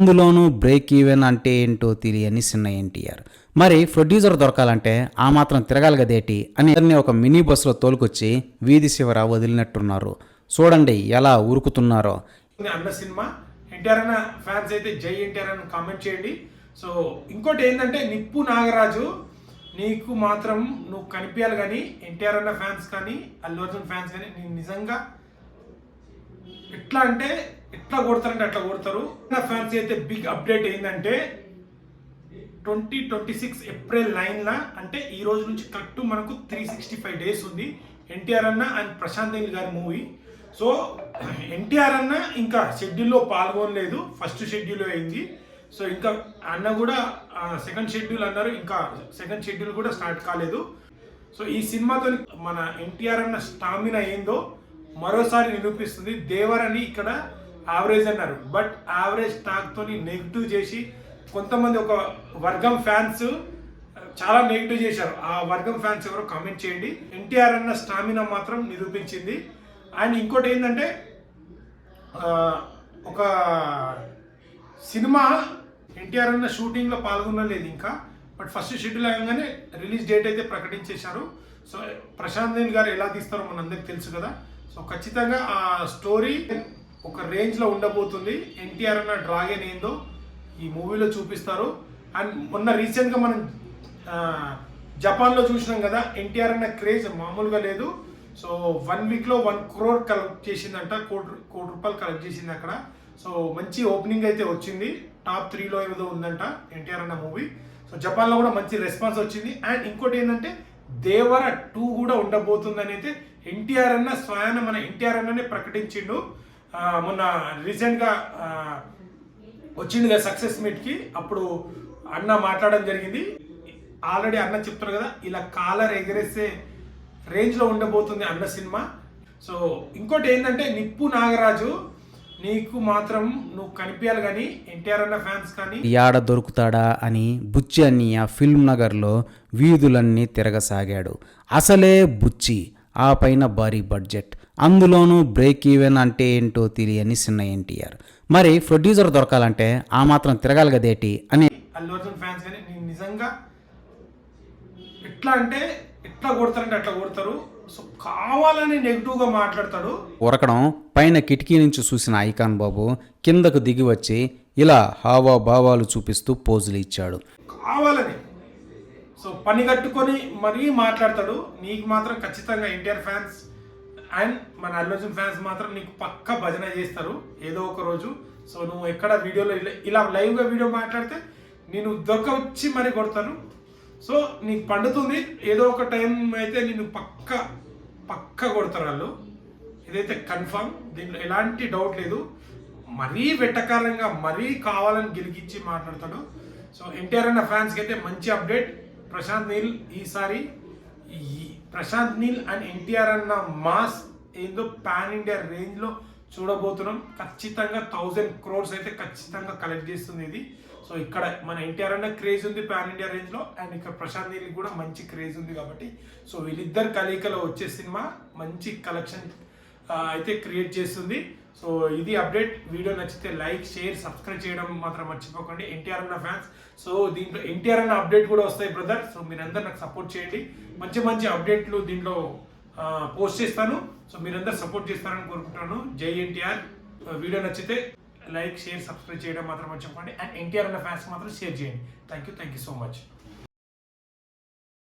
అందులోనూ break even అంటే ఏంటో తెలియని చిన్న ఎన్టీఆర్. మరి ప్రొడ్యూసర్ దొరకాలంటే ఆ మాత్రం తిరగాలి కదేటి అని ఇద్దరిని ఒక మినీ బస్సులో తోలుకొచ్చి వీధి శివర వదిలినట్టున్నారు. చూడండి ఎలా ఉరుకుతున్నారో. అన్న సినిమా ఎన్టీఆర్ అన్న ఫ్యాన్స్ అయితే జై ఎన్టీఆర్ అని కామెంట్ చేయండి. సో ఇంకోటి ఏంటంటే నిప్పు నాగరాజు నీకు మాత్రం నువ్వు కనిపించాలి కానీ ఎన్టీఆర్ అన్న ఫ్యాన్స్ కానీ అల్లు అర్జున్ ఫ్యాన్స్ కానీ నేను నిజంగా ఎట్లా అంటే ఎట్లా కొడతారంటే అట్లా కొడతారు. నా ఫ్యాన్స్ అయితే బిగ్ అప్డేట్ ఏంటంటే ట్వంటీ ట్వంటీ సిక్స్ ఏప్రిల్ నైన్లా అంటే ఈ రోజు నుంచి కరెక్ట్ మనకు త్రీ సిక్స్టీ ఫైవ్ డేస్ ఉంది. ఎన్టీఆర్ అన్న అండ్ ప్రశాంత్ నీల్ గారి మూవీ. సో ఎన్టీఆర్ అన్న ఇంకా షెడ్యూల్లో పాల్గొనలేదు. ఫస్ట్ షెడ్యూల్ అయింది. సో ఇంకా అన్న కూడా సెకండ్ షెడ్యూల్ అన్నారు. ఇంకా సెకండ్ షెడ్యూల్ కూడా స్టార్ట్ కాలేదు. సో ఈ సినిమాతో మన ఎన్టీఆర్ అన్న స్టామినా ఏందో మరోసారి నిరూపిస్తుంది దేవర్ అని ఇక్కడ యావరేజ్ అన్నారు. బట్ యావరేజ్ స్టాక్తోని నెగిటివ్ చేసి కొంతమంది ఒక వర్గం ఫ్యాన్స్ చాలా నెగిటివ్ చేశారు. ఆ వర్గం ఫ్యాన్స్ ఎవరో కామెంట్ చేయండి. ఎన్టీఆర్ అన్న స్టామినా మాత్రం నిరూపించింది. అండ్ ఇంకోటి ఏంటంటే ఒక సినిమా ఎన్టీఆర్ అన్న షూటింగ్లో పాల్గొనలేదు ఇంకా. బట్ ఫస్ట్ షెడ్యూల్ అయ్యంగానే రిలీజ్ డేట్ అయితే ప్రకటించేశారు. సో ప్రశాంత్ నీల్ గారు ఎలా తీస్తారో మనందరికి తెలుసు కదా. సో ఖచ్చితంగా ఆ స్టోరీ ఒక రేంజ్లో ఉండబోతుంది. ఎన్టీఆర్ అన్న డ్రాగన్ ఏందో ఈ మూవీలో చూపిస్తారు. అండ్ మొన్న రీసెంట్గా మనం జపాన్లో చూసినాం కదా ఎన్టీఆర్ అన్న క్రేజ్ మామూలుగా లేదు. సో వన్ వీక్లో వన్ క్రోర్ కలెక్ట్ చేసిందంట కోటి కోటి రూపాయలు కలెక్ట్ చేసింది అక్కడ. సో మంచి ఓపెనింగ్ అయితే వచ్చింది. టాప్ త్రీలో ఏదో ఉందంట ఎన్టీఆర్ అన్న మూవీ సో జపాన్లో కూడా మంచి రెస్పాన్స్ వచ్చింది. అండ్ ఇంకోటి ఏంటంటే దేవర టూ కూడా ఉండబోతుందని అయితే ఎన్టీఆర్ అన్న స్వయాన మన ఎన్టీఆర్ అన్ననే ప్రకటించిండు. మొన్న రీసెంట్గా వచ్చింది కదా సక్సెస్ మీట్కి. అప్పుడు అన్న మాట్లాడడం జరిగింది. ఆల్రెడీ అన్న చెప్తారు కదా ఇలా కాలర్ ఎగరేసే రేంజ్లో ఉండబోతుంది అన్న సినిమా. సో ఇంకోటి ఏంటంటే నిప్పు నాగరాజు నీకు మాత్రం నువ్వు కనిపించాలి కానీ ఎన్టీఆర్ అన్న ఫ్యాన్స్ కానీ. యాడ దొరుకుతాడా అని బుచ్చి అన్నయ్య ఫిల్మ్ నగర్లో వీధులన్నీ తిరగసాగాడు. అసలే బుచ్చి ఆ పైన భారీ బడ్జెట్. అందులోనూ బ్రేక్ ఈవెన్ అంటే ఏంటో తెలియని చిన్న ఎన్టీఆర్. మరి ప్రొడ్యూసర్ దొరకాలంటే ఆ మాత్రం తిరగాలి కదేటి అని అల్లు అర్జున్ ఫ్యాన్స్ కానీ నిజంగా ఎట్లా అంటే ఎట్లా కొడతారంటే అట్లా కొడతారు. సో కావాలని నెగిటివ్గా మాట్లాడతాడు. ఉరకడం పైన కిటికీ నుంచి చూసిన ఐకాన్ బాబు కిందకు దిగి వచ్చి ఇలా హావా భావాలు చూపిస్తూ పోజులు ఇచ్చాడు. కావాలని. సో పని కట్టుకొని మరీ మాట్లాడతాడు. నీకు మాత్రం ఖచ్చితంగా ఎన్టీఆర్ ఫ్యాన్స్ అండ్ మన అల్లు అర్జున్ ఫ్యాన్స్ మాత్రం నీకు పక్క భజన చేస్తారు. ఏదో ఒక రోజు. సో నువ్వు ఎక్కడ వీడియోలో ఇలా లైవ్గా వీడియో మాట్లాడితే నేను దొరకవచ్చి మరీ కొడతాను. సో నీకు పండుతుంది. ఏదో ఒక టైం అయితే నేను పక్క పక్క కొడతారు వాళ్ళు. ఇదైతే కన్ఫర్మ్ దీంట్లో ఎలాంటి డౌట్ లేదు. మరీ వెట్టకారంగా మరీ కావాలని గెలిగించి మాట్లాడతాడు. సో ఎన్టీఆర్ అన్న ఫ్యాన్స్కి అయితే మంచి అప్డేట్ ప్రశాంత్ నీల్ ఈసారి ఈ ప్రశాంత్ నీల్ అండ్ ఎన్టీఆర్ అన్న మాస్ ఏందో పాన్ ఇండియా రేంజ్లో చూడబోతున్నాం. ఖచ్చితంగా థౌజండ్ క్రోర్స్ అయితే ఖచ్చితంగా కలెక్ట్ చేస్తుంది ఇది. సో ఇక్కడ మన ఎన్టీఆర్ అన్న క్రేజ్ ఉంది పాన్ ఇండియా రేంజ్లో అండ్ ఇక్కడ ప్రశాంత్ నీళ్ళు కూడా మంచి క్రేజ్ ఉంది కాబట్టి. సో వీళ్ళిద్దరు కలయికలో వచ్చే సినిమా మంచి కలెక్షన్ అయితే క్రియేట్ చేస్తుంది. సో ఇది అప్డేట్ వీడియో నచ్చితే లైక్ షేర్ సబ్స్క్రైబ్ చేయడం మాత్రం మర్చిపోకండి. ఎన్టీఆర్ అన్న ఫ్యాన్స్ సో దీంట్లో ఎన్టీఆర్ అన్న అప్డేట్ కూడా వస్తాయి బ్రదర్ సో మీరందరూ నాకు సపోర్ట్ చేయండి. మంచి మంచి అప్డేట్లు దీంట్లో పోస్ట్ చేస్తాను. సో మీరందరూ సపోర్ట్ చేస్తారని కోరుకుంటాను జై ఎన్టీఆర్. వీడియో నచ్చితే లైక్ షేర్ సబ్స్క్రైబ్ చేయడం మాత్రం చెప్పండి అండ్ ఎన్టీఆర్ ఉన్న ఫ్యాన్స్ మాత్రం షేర్ చేయండి. Thank you thank you so much